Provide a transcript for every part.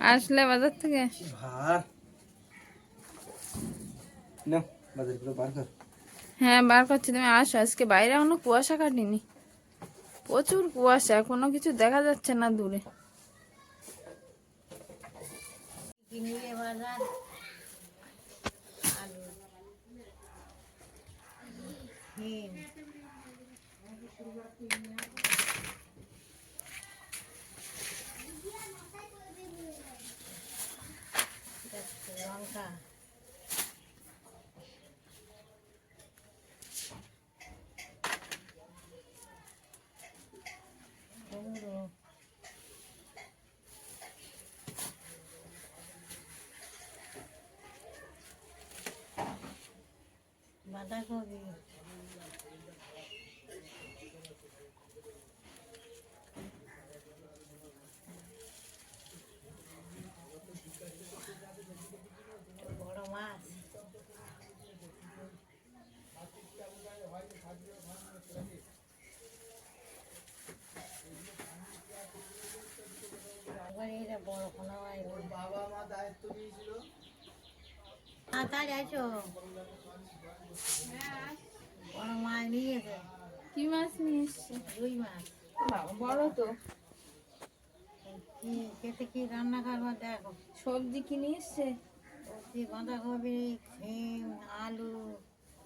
আসলে বাজার থেকে? বাজার হ্যাঁ বার করছি তুমি আসো। আজকে বাইরে এখনও কুয়াশা কাটিনি। প্রচুর কুয়াশা কোনো কিছু দেখা যাচ্ছে না দূরে। বাঁধাকপি বড় মাছ এবার এটা বড় কোনো বাবা মা দায়িত্ব দিয়েছিল বড় মাছ নিয়েছে কি মাছ নিয়ে এসছে? রুই মাছ বড় তো। কি খেতে কি রান্না করব দেখো সবজি কি নিয়ে এসছে? সবজি বাঁধাকপি সিম আলু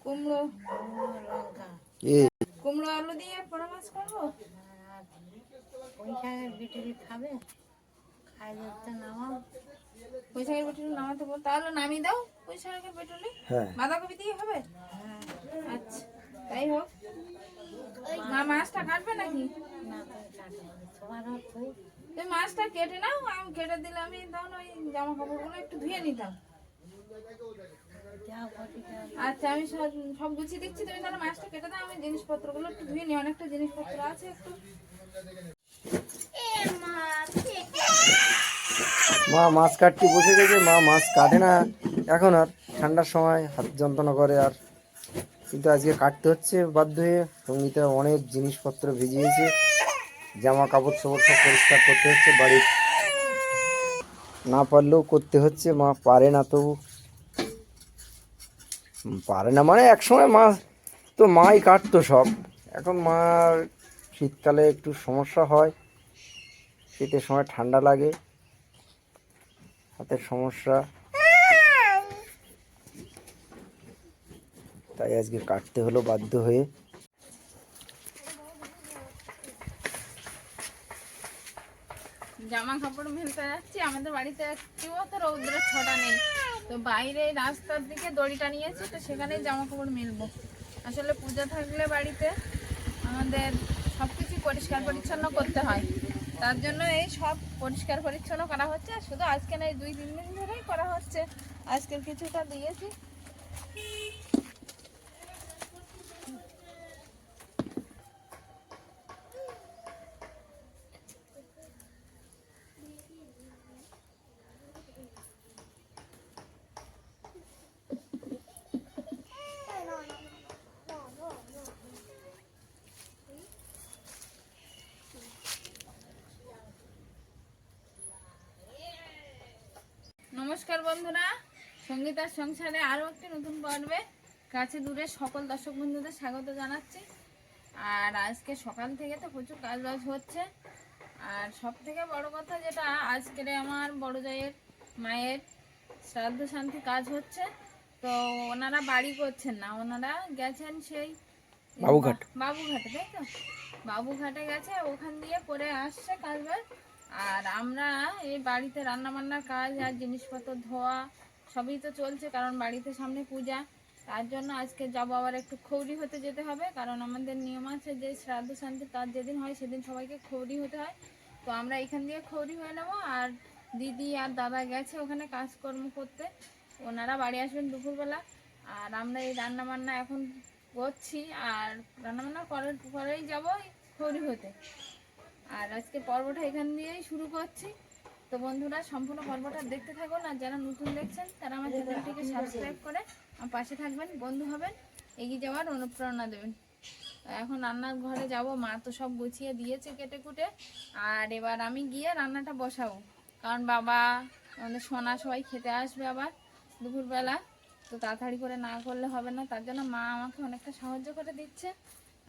কুমড়ো। লঙ্কা কুমড়ো আলু দিয়ে পোড়া মাছ করব? ওই শাকের খাবে খাই যাচ্ছে নামাও পয়সাকের পেট্রোল নামাতে বল তাহলে নামিয়ে দাও। হ্যাঁ। বাঁধাকপি দিয়ে হবে? হ্যাঁ আচ্ছা তাই হোক। মা মাছটা কাটবে নাকি? তুমি মাছটা কেটে নাও আমি কেটে দিলে আমি তখন ওই জামা কাপড়গুলো একটু ধুয়ে নিতাম। আচ্ছা আমি সব সব গুছিয়ে দিচ্ছি। তুমি তাহলে মাছটা কেটে দাও আমি জিনিসপত্রগুলো একটু ধুয়ে নিই। অনেকটা জিনিসপত্র আছে একটু। মা মাছ কাটতে বসে গেছে। মা মাছ কাটে না। এখন আর ঠান্ডার সময় হাত যন্ত্রণা করে আর। কিন্তু আজকে কাটতে হচ্ছে, বাধ্য হয়ে সঙ্গীতে অনেক জিনিসপত্র ভিজিয়েছে জামা কাপড় সবর সব পরিষ্কার করতে হচ্ছে বাড়ির না পারলেও করতে হচ্ছে, মা পারে না তবু। পারে না মানে একসময় মা, তো মাই কাটতো সব। এখন মা শীতকালে একটু সমস্যা হয়, শীতের সময় ঠান্ডা লাগে, হাতের সমস্যা। তাই আজকে কাটতে হলো বাধ্য হয়ে। জামা কাপড় মেলতে যাচ্ছি, আমাদের বাড়িতে একটুও তো রৌদ্রের ছটা নেই। তো বাইরে রাস্তার দিকে দড়িটা নিয়েছি, তো সেখানেই জামা কাপড় মেলবো। আসলে পূজা থাকলে বাড়িতে আমাদের সব কিছু পরিষ্কার পরিচ্ছন্ন করতে হয়। তার জন্য এই সব পরিষ্কার পরিচ্ছন্ন করা হচ্ছে শুধু আজকে না, এই দুই তিন দিন ধরেই করা হচ্ছে। আজকের কিছুটা দিয়েছি। নমস্কার বন্ধুরা। সঙ্গীতার সংসারে আরও একটি নতুন পর্বে কাছে দূরে সকল দর্শক বন্ধুদের স্বাগত জানাচ্ছি। আর আজকে সকাল থেকে তো প্রচুর কাজবাজ হচ্ছে। আর সব থেকে বড় কথা যেটা আজকের আমার বড় জায়ের মায়ের শ্রাদ্ধ শান্তি কাজ হচ্ছে। তো ওনারা বাড়ি করছেন না ওনারা গেছেন সেই বাবুঘাট। বাবুঘাটে তাই তো? বাবুঘাটে গেছে ওখান দিয়ে করে আসছে কাজবাজ। আর আমরা এই বাড়িতে রান্না বান্নার কাজ আর জিনিসপত্র ধোয়া সবই তো চলছে, কারণ বাড়িতে সামনে পূজা। তার জন্য আজকে যাব আবার একটু খৌরি হতে যেতে হবে, কারণ আমাদের নিয়ম আছে যে শ্রাদ্ধ শান্তি কাজ যেদিন হয় সেদিন সবাইকে খৌরি হতে হয়। তো আমরা এখান দিয়ে খৌরি হয়ে নেব, আর দিদি আর দাদা গেছে ওখানে কাজকর্ম করতে। ওনারা বাড়ি আসবেন দুপুরবেলা। আর আমরা এই রান্না বান্না এখন করছি, আর রান্নাবান্না করার পরেই যাব খৌরি হতে। আর আজকে পর্বটা এখান দিয়েই শুরু করছি। তো বন্ধুরা, সম্পূর্ণ পর্বটা দেখতে থাকুন আর যারা নতুন দেখছেন, তারা আমার চ্যানেলটিকে সাবস্ক্রাইব করে আমার পাশে থাকবেন, বন্ধু হবেন, এগিয়ে যাওয়ার অনুপ্রেরণা দেবেন। এখন রান্নার ঘরে যাব, মা তো সব গুছিয়ে দিয়েছে কেটে কুটে। আর এবার আমি গিয়ে রান্নাটা বসাবো। কারণ বাবা, আমাদের সোনা সবাই খেতে আসবে আবার দুপুরবেলা। তো তাড়াতাড়ি করে না করলে হবে না, তার জন্য মা আমাকে অনেকটা সাহায্য করে দিচ্ছে।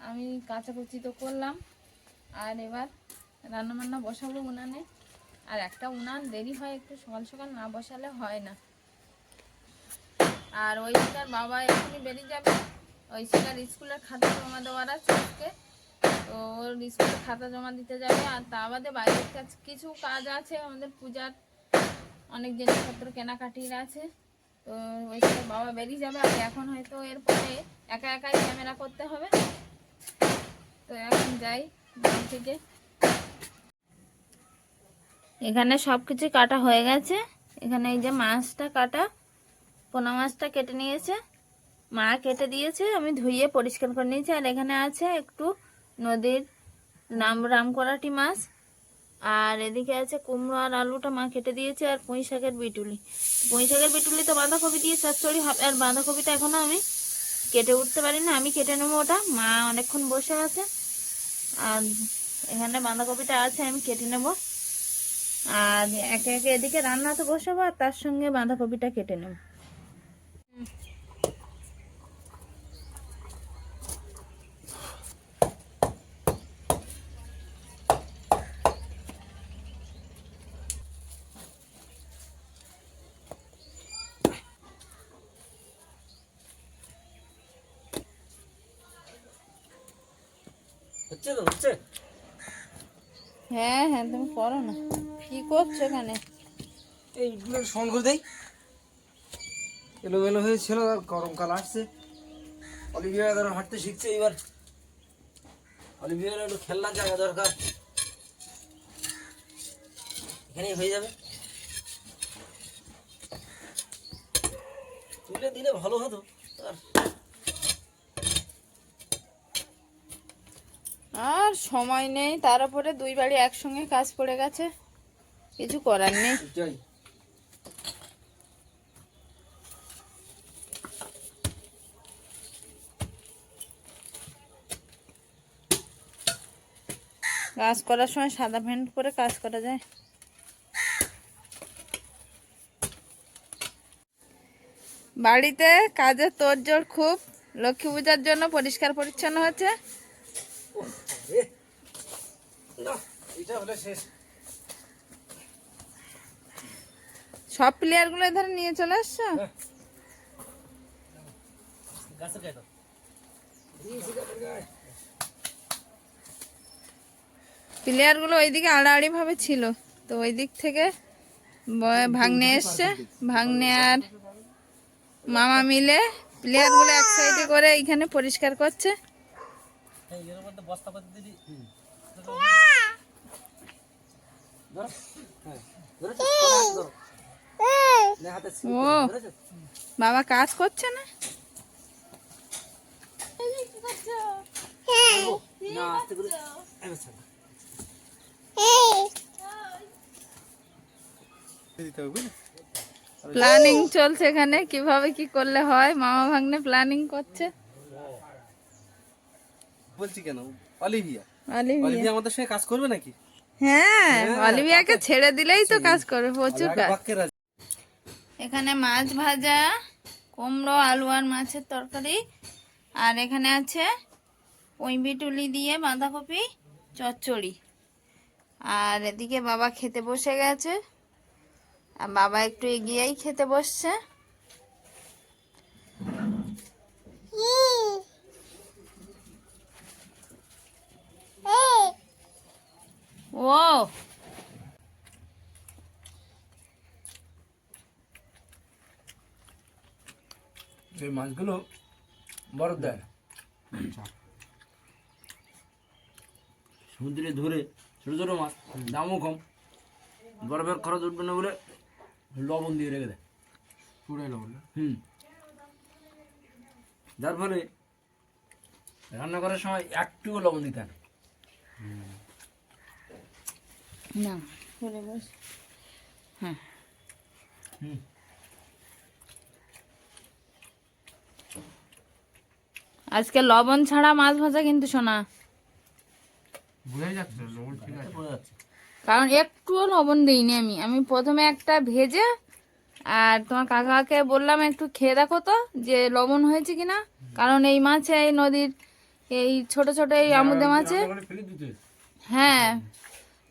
আমি কাচাকুচি তো করলাম। আর এবার রান্না বান্না বসাবো উনানে। আর একটা উনান দেরি হয়, একটু সকাল সকাল না বসালে হয় না। আর ওই শিকার বাবা এখনই বেরিয়ে যাবে। ওই শিকার স্কুলের খাতা জমা দেওয়ার আছে আজকে। তো ওর স্কুলের খাতা জমা দিতে যাবে। আর তা বাদে বাইরের কাজ, কিছু কাজ আছে, আমাদের পূজার অনেক জিনিসপত্র কেনাকাটির আছে। তো ওই শিকার বাবা বেরিয়ে যাবে। আর এখন হয়তো এরপরে একা একাই ক্যামেরা করতে হবে। তো এখন যাই। এখানে সব কিছু কাটা হয়ে গেছে। এখানে এই যে মাছটা কাটা, পোনা মাছটা কেটে নিয়েছে। মা কেটে দিয়েছে, আমি ধুইয়ে পরিষ্কার করে নিয়েছি। আর এখানে আছে একটু নদীর নাম রামকরাটি মাছ। আর এদিকে আছে কুমড়ো আর আলুটা মা কেটে দিয়েছে আর পুঁই শাকের বিটুলি। পুঁই শাকের বিটুলি তো বাঁধাকপি দিয়ে চচ্চড়ি হবে। আর বাঁধাকপিটা এখনও আমি কেটে উঠতে পারি না আমি কেটে নেব ওটা। মা অনেকক্ষণ বসে আছে। আর এখানে বাঁধাকপিটা আছে, আমি কেটে নেব। আর একে একে এদিকে রান্না তো বসাবো, আর তার সঙ্গে বাঁধাকপিটা কেটে নেব হচ্ছে তো হচ্ছে হ্যাঁ হ্যাঁ তুমি করো না। কি করছ এখানে? এইগুলো সমান করে দেই। এলোমেলো হয়েছিল আর গরমকাল আসছে। অলিভিয়া ধরো হাঁটতে শিখছে এবার। অলিভিয়ার একটু খেলনার জায়গা দরকার। এখানেই হয়ে যাবে। তুলে দিলে ভালো হতো। আর সময় নেই তার উপরে দুই বাড়ি একসঙ্গে কাজ পড়ে গেছে। কিছু করার নেই। কাজ করার সময় সাদা প্যান্ট পরে কাজ করা যায়। বাড়িতে কাজের তোড়জোড় খুব লক্ষ্মী পূজার জন্য পরিষ্কার পরিচ্ছন্ন হচ্ছে। সব প্লেয়ারগুলো এধারে নিয়ে চলে আসছো? দাও প্লেয়ারগুলো ওইদিকে আড়াআড়ি ভাবে ছিল, তো ওই দিক থেকে ভাগ্নে এসছে, ভাগ্নে আর মামা মিলে প্লেয়ারগুলো এক সাইডে করে এইখানে পরিষ্কার করছে। বস্তা পাতি হ্যাঁ ও বাবা কাজ করছে না? প্ল্যানিং চলছে এখানে। কীভাবে কি করলে হয়? মামা ভাগ্নে প্ল্যানিং করছে। বলছি কেন? অলিভিয়া। অলিভিয়া। আমাদের সঙ্গে কাজ করবে নাকি? হ্যাঁ অলিভিয়াকে ছেড়ে দিলেই তো কাজ করবে প্রচুর কাজ। এখানে মাছ ভাজা কুমড়ো আলু আর মাছের তরকারি আর এখানে আছে ওই বিটুলি দিয়ে বাঁধাকপি চচ্চড়ি। আর এদিকে বাবা খেতে বসে গেছে আর বাবা একটু এগিয়েই খেতে বসছে। ও এই মাছগুলো বরফ দেয় না সমুদ্রে ধরে ছোটো ছোটো মাছ দামও কম। বরফের খরচ উঠবে না বলে লবণ দিয়ে রেখে দেয়। পুরাই লবণ হুম। যার ফলে রান্না করার সময় একটুও লবণ দিতে হয় না। না। করে বস। হ্যাঁ। হুম। আজকে লবণ ছাড়া মাছ ভাজা কিন্তু শোনা কারণ একটুও লবণ দিইনি আমি। আমি প্রথমে একটা ভেজে আর তোমার কাকাকে বললাম একটু খেয়ে দেখো তো যে লবণ হয়েছে কিনা। কারণ এই মাছে এই নদীর এই ছোট ছোট এই আমুদে মাছে হ্যাঁ।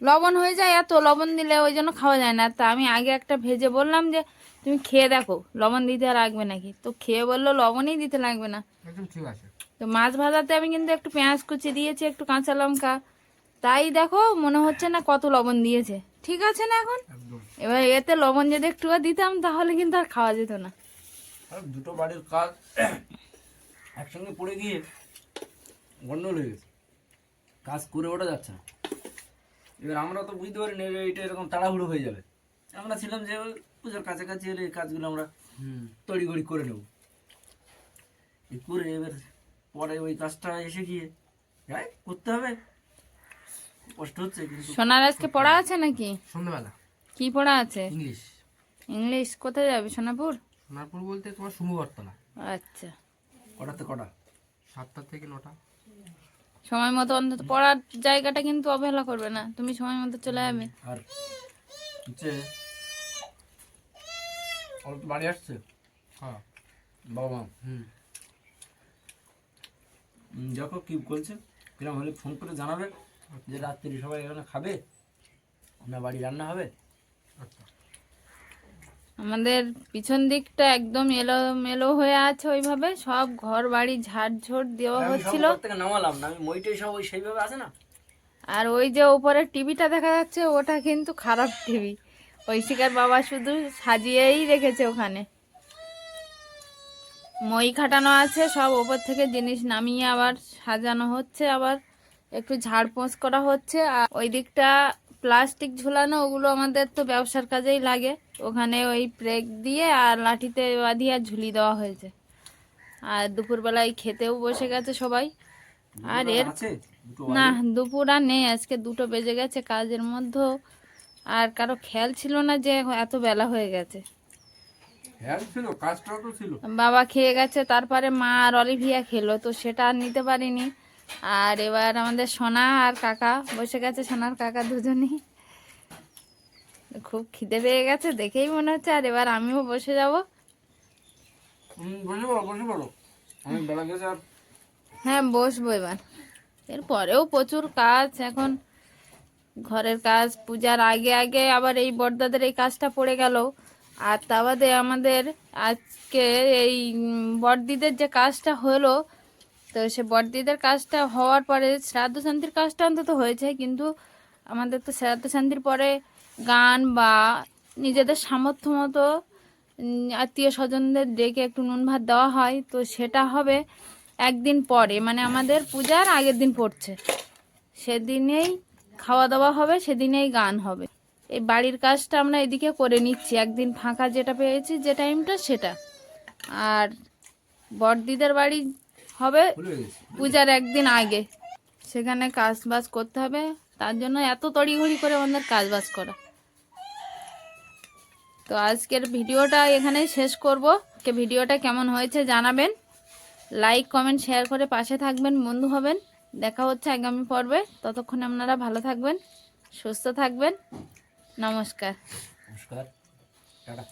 লবণ হয়ে যায় এত লবণ দিলে ওই জন্য খাওয়া যায় না। তা আমি আগে একটা ভেজে বললাম যে তুমি খেয়ে দেখো লবণ দিতে লাগবে নাকি? তো খেয়ে বলল লবণই দিতে লাগবে না। তো মাছ ভাজাতে আমি কিন্তু একটু পেঁয়াজ কুচি দিয়েছি একটু কাঁচা লঙ্কা। তাই দেখো মনে হচ্ছে না কত লবণ দিয়েছে। ঠিক আছে না এখন? এবার এতে লবণ যদি একটু দিতাম তাহলে কিন্তু আর খাওয়া যেত না। দুটো বাড়ির কাজ একসঙ্গে পড়ে গিয়ে গন্ডল হয়ে গেছে। কাজ করে ওঠা যাচ্ছে না। এবার আমরা তো বুঝতে পারি না এটা এরকম তাড়াহুড়ো হয়ে যাবে। আমরা ছিলাম যে পুজোর কাছাকাছি এলে এই কাজগুলো আমরা তড়িঘড়ি করে নেব। এই করে এবার পরে ওই কাজটা এসে গিয়ে যাই করতে হবে। কষ্ট হচ্ছে কিন্তু সোনার আজকে পড়া আছে নাকি? সন্ধ্যাবেলা। কি পড়া আছে? ইংলিশ। ইংলিশ কোথায় যাবে? সোনাপুর সোনারপুর বলতে তোমার সুমবরতলা আচ্ছা। কটাতে কটা? সাতটা থেকে নটা। সময় মতো অন্তত পড়ার জায়গাটা কিন্তু অবহেলা করবে না। তুমি সময় মতো চলে যাবে। আর হচ্ছে ওর বাড়ি আসছে? হ্যাঁ। বাবা মা। হুম। দেখো কি বলছে? কিরম হলে ফোন করে জানাবে যে রাত্রি সবাই এখানে খাবে? না বাড়ি রান্না হবে? আচ্ছা। আমাদের পিছন দিকটা একদম এলো মেলো হয়ে আছে ওইভাবে। সব ঘর বাড়ি ঝাড়ঝোড় দেওয়া হচ্ছিল। নামালাম না মইটাই সব ওই সেইভাবে আছে না? আর ওই যে উপরে টিভিটা দেখা যাচ্ছে ওটা কিন্তু খারাপ টিভি। ঐশিকার বাবা শুধু সাজিয়েই রেখেছে ওখানে। মই খাটানো আছে সব ওপর থেকে জিনিস নামিয়ে আবার সাজানো হচ্ছে আবার একটু ঝাড়পোঁছ করা হচ্ছে। আর ওই দিকটা প্লাস্টিক ঝুলানো ওগুলো আমাদের তো ব্যবসার কাজেই লাগে। ওখানে ওই প্রেক দিয়ে আর লাঠিতে বাঁধিয়ে আর ঝুলি দেওয়া হয়েছে। আর দুপুরবেলায় খেতেও বসে গেছে সবাই। আর এর না দুপুর আর নেই আজকে দুটো বেজে গেছে কাজের মধ্যেও আর কারও খেয়াল ছিল না যে এত বেলা হয়ে গেছে। বাবা খেয়ে গেছে তারপরে মা আর অলিভিয়া খেলো তো সেটা আর নিতে পারিনি। আর এবার আমাদের সোনা আর কাকা বসে গেছে সোনার কাকা দুজনেই। খুব খিদে পেয়ে গেছে দেখেই মনে হচ্ছে আর এবার আমিও বসে যাব। হ্যাঁ বসবো এবার। এরপরেও প্রচুর কাজ এখন ঘরের কাজ পূজার আগে আগে আবার এই বড়দাদের এই কাজটা পড়ে গেল। আর তা বাদে আমাদের আজকে এই উম, বড়দিদের যে কাজটা হলো তো সে বড়দিদের কাজটা হওয়ার পরে শ্রাদ্ধ শান্তির কাজটা অন্তত হয়েছে, কিন্তু আমাদের তো শ্রাদ্ধ শান্তির পরে গান বা নিজেদের সামর্থ্য মতো আত্মীয় স্বজনদের ডেকে একটু নুন ভাত দেওয়া হয়, তো সেটা হবে একদিন পরে। মানে আমাদের পূজার আগের দিন পড়ছে। সেদিনেই খাওয়া দাওয়া হবে, সেদিনেই গান হবে। এই বাড়ির কাজটা আমরা এদিকে করে নিচ্ছি। একদিন ফাঁকা যেটা পেয়েছি যে টাইমটা সেটা। আর বড়দিদের বাড়ি হবে পূজার একদিন আগে। সেখানে কাজ বাজ করতে হবে। তার জন্য এত তড়িঘড়ি করে আমাদের কাজ বাজ করা। তো আজকের ভিডিওটা এখানেই শেষ করব। কে ভিডিওটা কেমন হয়েছে জানাবেন। লাইক কমেন্ট শেয়ার করে পাশে থাকবেন বন্ধু হবেন। দেখা হচ্ছে আগামী পর্বে। ততক্ষণ আপনারা ভালো থাকবেন সুস্থ থাকবেন। নমস্কার। নমস্কার।